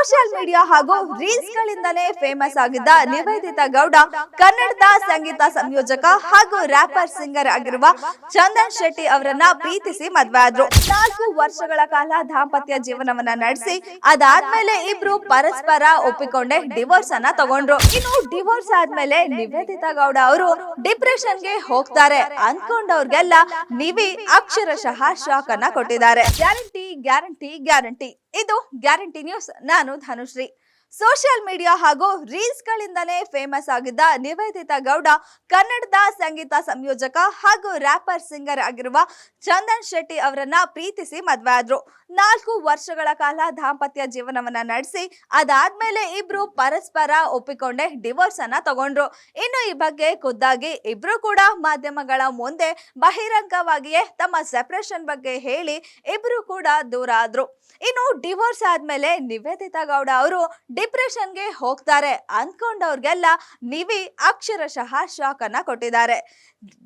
Social media ಹಾಗೂ reels ಗಳಿಂದಲೇ famous ಆಗಿದ್ದ ನಿವೇದಿತಾ ಗೌಡ, ಕನ್ನಡದ ಸಂಗೀತ ಸಂಯೋಜಕ ಹಾಗೂ ರ್ಯಾಪರ್ ಸಿಂಗರ್ ಆಗಿರುವ ಚಂದನ್ ಶೆಟ್ಟಿ ಅವರನ್ನ ಪ್ರೀತಿಸಿ ಮದುವೆ ಆದ್ರು. ನಾಲ್ಕು ವರ್ಷಗಳ ಕಾಲ ದಾಂಪತ್ಯ ಜೀವನವನ್ನ ನಡೆಸಿ, ಅದಾದ್ಮೇಲೆ ಇಬ್ರು ಪರಸ್ಪರ ಒಪ್ಪಿಕೊಂಡೆ ಡಿವೋರ್ಸ್ ಅನ್ನ ತಗೊಂಡ್ರು. ಇನ್ನು ಡಿವೋರ್ಸ್ ಆದ್ಮೇಲೆ ನಿವೇದಿತಾ ಗೌಡ ಅವರು ಡಿಪ್ರೆಷನ್ಗೆ ಹೋಗ್ತಾರೆ. ಅನ್ಕೊಂಡವ್ರಿಗೆಲ್ಲ ನಿವಿ ಅಕ್ಷರಶಃ ಶಾಕ್ ಅನ್ನ ಕೊಟ್ಟಿದ್ದಾರೆ. ಗ್ಯಾರಂಟಿ ಗ್ಯಾರಂಟಿ ಗ್ಯಾರಂಟಿ ಇದು ಗ್ಯಾರಂಟಿ ನ್ಯೂಸ್. ನಾನು ಧನುಶ್ರೀ. ಸೋಷಿಯಲ್ ಮೀಡಿಯಾ ಹಾಗೂ ರೀಲ್ಸ್ ಗಳಿಂದಲೇ ಫೇಮಸ್ ಆಗಿದ್ದ ನಿವೇದಿತಾ ಗೌಡ, ಕನ್ನಡದ ಸಂಗೀತ ಸಂಯೋಜಕ ಹಾಗೂ ರ್ಯಾಪರ್ ಸಿಂಗರ್ ಆಗಿರುವ ಚಂದನ್ ಶೆಟ್ಟಿ ಅವರನ್ನ ಪ್ರೀತಿಸಿ ಮದುವೆ ಆದ್ರು. ನಾಲ್ಕು ವರ್ಷಗಳ ಕಾಲ ದಾಂಪತ್ಯ ಜೀವನವನ್ನ ನಡೆಸಿ, ಅದಾದ್ಮೇಲೆ ಇಬ್ರು ಪರಸ್ಪರ ಒಪ್ಪಿಕೊಂಡೆ ಡಿವೋರ್ಸ್ ಅನ್ನ ತಗೊಂಡ್ರು. ಇನ್ನು ಈ ಬಗ್ಗೆ ಖುದ್ದಾಗಿ ಇಬ್ರು ಕೂಡ ಮಾಧ್ಯಮಗಳ ಮುಂದೆ ಬಹಿರಂಗವಾಗಿಯೇ ತಮ್ಮ ಸೆಪರೇಷನ್ ಬಗ್ಗೆ ಹೇಳಿ ಇಬ್ರು ಕೂಡ ದೂರ ಆದ್ರು. ಇನ್ನು ಡಿವೋರ್ಸ್ ಆದ್ಮೇಲೆ ನಿವೇದಿತಾ ಗೌಡ ಅವರು ಡಿಪ್ರೆಷನ್ಗೆ ಹೋಗ್ತಾರೆ ಅಂದ್ಕೊಂಡವ್ರಿಗೆಲ್ಲ ನಿವಿ ಅಕ್ಷರಶಃ ಶಾಕ್ ಅನ್ನ ಕೊಟ್ಟಿದ್ದಾರೆ.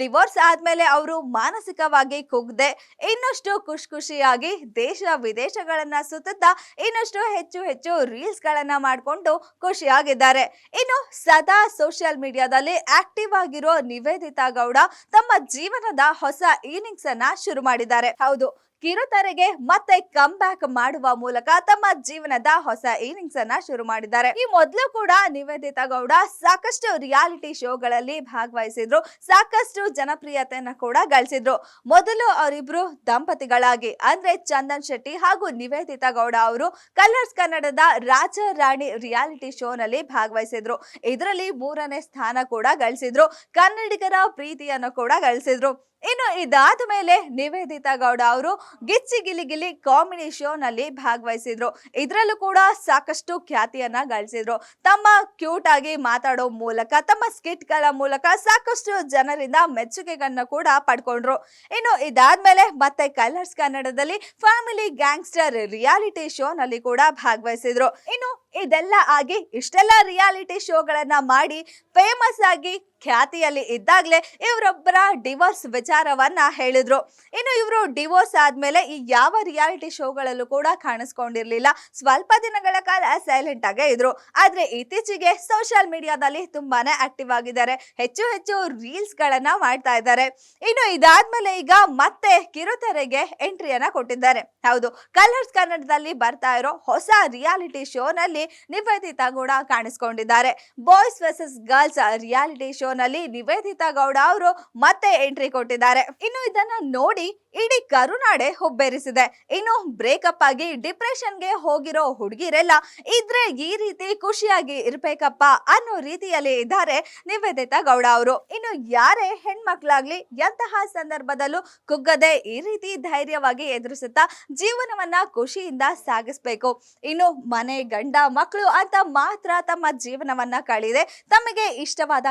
ಡಿವೋರ್ಸ್ ಆದ್ಮೇಲೆ ಅವರು ಮಾನಸಿಕವಾಗಿ ಕುಗ್ದೆ ಇನ್ನಷ್ಟು ಖುಷಿ ಖುಷಿಯಾಗಿ ದೇಶ ವಿದೇಶಗಳನ್ನ ಸುತ್ತುತ್ತಾ ಇನ್ನಷ್ಟು ಹೆಚ್ಚು ಹೆಚ್ಚು ರೀಲ್ಸ್ ಗಳನ್ನ ಮಾಡಿಕೊಂಡು ಖುಷಿಯಾಗಿದ್ದಾರೆ. ಇನ್ನು ಸದಾ ಸೋಷಿಯಲ್ ಮೀಡಿಯಾದಲ್ಲಿ ಆಕ್ಟಿವ್ ಆಗಿರೋ ನಿವೇದಿತಾ ಗೌಡ ತಮ್ಮ ಜೀವನದ ಹೊಸ ಇನಿಂಗ್ಸ್ ಅನ್ನ ಶುರು ಮಾಡಿದ್ದಾರೆ. ಹೌದು ಕಿರುತೆರೆಗೆ ಮತ್ತೆ ಕಮ್ ಬ್ಯಾಕ್ ಮಾಡುವ ಮೂಲಕ ತಮ್ಮ ಜೀವನದ ಹೊಸ ಇನಿಂಗ್ಸ್ ಅನ್ನ ಶುರು ಮಾಡಿದ್ದಾರೆ. ಈ ಮೊದಲು ಕೂಡ ನಿವೇದಿತಾ ಗೌಡ ಸಾಕಷ್ಟು ರಿಯಾಲಿಟಿ ಶೋಗಳಲ್ಲಿ ಭಾಗವಹಿಸಿದ್ರು. ಸಾಕಷ್ಟು ಜನಪ್ರಿಯತೆಯನ್ನ ಕೂಡ ಗಳಿಸಿದ್ರು. ಮೊದಲು ಅವರಿಬ್ರು ದಂಪತಿಗಳಾಗಿ ಅಂದ್ರೆ ಚಂದನ್ ಶೆಟ್ಟಿ ಹಾಗೂ ನಿವೇದಿತಾ ಗೌಡ ಅವರು ಕಲರ್ಸ್ ಕನ್ನಡದ ರಾಜ ರಾಣಿ ರಿಯಾಲಿಟಿ ಶೋನಲ್ಲಿ ಭಾಗವಹಿಸಿದ್ರು. ಇದರಲ್ಲಿ ಮೂರನೇ ಸ್ಥಾನ ಕೂಡ ಗಳಿಸಿದ್ರು. ಕನ್ನಡಿಗರ ಪ್ರೀತಿಯನ್ನು ಕೂಡ ಗಳಿಸಿದ್ರು. ಇನ್ನು ಇದಾದ ಮೇಲೆ ನಿವೇದಿತಾ ಗೌಡ ಅವರು ಗಿಚ್ಚಿ ಗಿಲಿ ಗಿಲಿ ಕಾಮಿಡಿ ಶೋನಲ್ಲಿ ಭಾಗವಹಿಸಿದ್ರು. ಇದರಲ್ಲೂ ಕೂಡ ಸಾಕಷ್ಟು ಖ್ಯಾತಿಯನ್ನ ಗಳಿಸಿದ್ರು. ತಮ್ಮ ಕ್ಯೂಟ್ ಆಗಿ ಮಾತಾಡೋ ಮೂಲಕ, ತಮ್ಮ ಸ್ಕಿಟ್ಗಳ ಮೂಲಕ ಸಾಕಷ್ಟು ಜನರಿಂದ ಮೆಚ್ಚುಗೆಗಳನ್ನ ಕೂಡ ಪಡ್ಕೊಂಡ್ರು. ಇನ್ನು ಇದಾದ್ಮೇಲೆ ಮತ್ತೆ ಕಲರ್ಸ್ ಕನ್ನಡದಲ್ಲಿ ಫ್ಯಾಮಿಲಿ ಗ್ಯಾಂಗ್ಸ್ಟರ್ ರಿಯಾಲಿಟಿ ಶೋನಲ್ಲಿ ಕೂಡ ಭಾಗವಹಿಸಿದ್ರು. ಇನ್ನು ಇದೆಲ್ಲ ಆಗಿ ಇಷ್ಟೆಲ್ಲ ರಿಯಾಲಿಟಿ ಶೋಗಳನ್ನ ಮಾಡಿ ಫೇಮಸ್ ಆಗಿ ಖ್ಯಾತಿಯಲ್ಲಿ ಇದ್ದಾಗಲೇ ಇವರೊಬ್ಬರ ಡಿವೋರ್ಸ್ ವಿಚಾರವನ್ನ ಹೇಳಿದ್ರು. ಇನ್ನು ಇವರು ಡಿವೋರ್ಸ್ ಆದ್ಮೇಲೆ ಈ ಯಾವ ರಿಯಾಲಿಟಿ ಶೋಗಳಲ್ಲೂ ಕೂಡ ಕಾಣಿಸ್ಕೊಂಡಿರ್ಲಿಲ್ಲ. ಸ್ವಲ್ಪ ದಿನಗಳ ಕಾಲ ಸೈಲೆಂಟ್ ಆಗೇ ಇದ್ರು. ಆದ್ರೆ ಇತ್ತೀಚೆಗೆ ಸೋಷಿಯಲ್ ಮೀಡಿಯಾದಲ್ಲಿ ತುಂಬಾನೇ ಆಕ್ಟಿವ್ ಆಗಿದ್ದಾರೆ. ಹೆಚ್ಚು ಹೆಚ್ಚು ರೀಲ್ಸ್ ಗಳನ್ನ ಮಾಡ್ತಾ ಇದ್ದಾರೆ. ಇನ್ನು ಇದಾದ್ಮೇಲೆ ಈಗ ಮತ್ತೆ ಕಿರುತೆರೆಗೆ ಎಂಟ್ರಿಯನ್ನ ಕೊಟ್ಟಿದ್ದಾರೆ. ಹೌದು ಕಲರ್ಸ್ ಕನ್ನಡದಲ್ಲಿ ಬರ್ತಾ ಇರೋ ಹೊಸ ರಿಯಾಲಿಟಿ ಶೋನಲ್ಲಿ ನಿವೇದಿತಾ ಕೂಡ ಕಾಣಿಸ್ಕೊಂಡಿದ್ದಾರೆ. ಬಾಯ್ಸ್ ವರ್ಸಸ್ ಗರ್ಲ್ಸ್ ರಿಯಾಲಿಟಿ ಶೋನಲ್ಲಿ ನಿವೇದಿತಾ ಗೌಡ ಅವರು ಮತ್ತೆ ಎಂಟ್ರಿ ಕೊಟ್ಟಿದ್ದಾರೆ. ಇನ್ನು ಇದನ್ನ ನೋಡಿ ಇಡೀ ಕರುನಾಡೆ ಹುಬ್ಬೇರಿಸಿದೆ. ಇನ್ನು ಬ್ರೇಕಪ್ ಆಗಿ ಡಿಪ್ರೆಷನ್ಗೆ ಹೋಗಿರೋ ಹುಡುಗಿರೆಲ್ಲ ಇದ್ರೆ ಈ ರೀತಿ ಖುಷಿಯಾಗಿ ಇರ್ಬೇಕಪ್ಪ ಅನ್ನೋ ರೀತಿಯಲ್ಲಿ ಇದ್ದಾರೆ ನಿವೇದಿತಾ ಗೌಡ ಅವರು. ಇನ್ನು ಯಾರೇ ಹೆಣ್ಮಕ್ಳಾಗ್ಲಿ ಎಂತಹ ಸಂದರ್ಭದಲ್ಲೂ ಕುಗ್ಗದೆ ಈ ರೀತಿ ಧೈರ್ಯವಾಗಿ ಎದುರಿಸುತ್ತಾ ಜೀವನವನ್ನ ಖುಷಿಯಿಂದ ಸಾಗಿಸ್ಬೇಕು. ಇನ್ನು ಮನೆ, ಗಂಡ, ಮಕ್ಕಳು ಅಂತ ಮಾತ್ರ ತಮ್ಮ ಜೀವನವನ್ನ ಕಳೆದೆ ತಮಗೆ ಇಷ್ಟವಾದ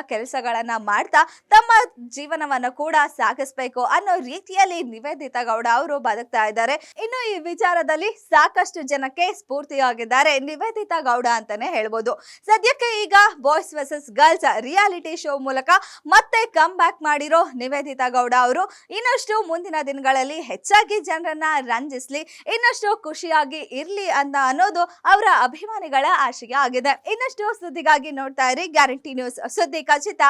ಕೆಲಸಗಳನ್ನ ಮಾಡ್ತಾ ತಮ್ಮ ಜೀವನವನ್ನ ಕೂಡ ಸಾಗಿಸ್ಬೇಕು ಅನ್ನೋ ರೀತಿಯಲ್ಲಿ ನಿವೇದಿತಾ ಗೌಡ ಅವರು ಬದುಕ್ತಾ ಇದ್ದಾರೆ. ಇನ್ನು ಈ ವಿಚಾರದಲ್ಲಿ ಸಾಕಷ್ಟು ಜನಕ್ಕೆ ಸ್ಫೂರ್ತಿಯಾಗಿದ್ದಾರೆ ನಿವೇದಿತಾ ಗೌಡ ಅಂತಾನೆ ಹೇಳ್ಬೋದು. ಸದ್ಯಕ್ಕೆ ಈಗ boys versus girls reality show ಮೂಲಕ ಮತ್ತೆ ಕಮ್ ಬ್ಯಾಕ್ ಮಾಡಿರೋ ನಿವೇದಿತಾ ಗೌಡ ಅವರು ಇನ್ನಷ್ಟು ಮುಂದಿನ ದಿನಗಳಲ್ಲಿ ಹೆಚ್ಚಾಗಿ ಜನರನ್ನ ರಂಜಿಸ್ಲಿ, ಇನ್ನಷ್ಟು ಖುಷಿಯಾಗಿ ಇರ್ಲಿ ಅಂತ ಅನ್ನೋದು ಅವರ ಅಭಿಮಾನಿಗಳ ಆಶಯ ಆಗಿದೆ ಇನ್ನಷ್ಟು ಸುದ್ದಿಗಾಗಿ ನೋಡ್ತಾ ಇರಿ ಗ್ಯಾರಂಟಿ ನ್ಯೂಸ್ ಸುದ್ದಿ ಖಚಿತ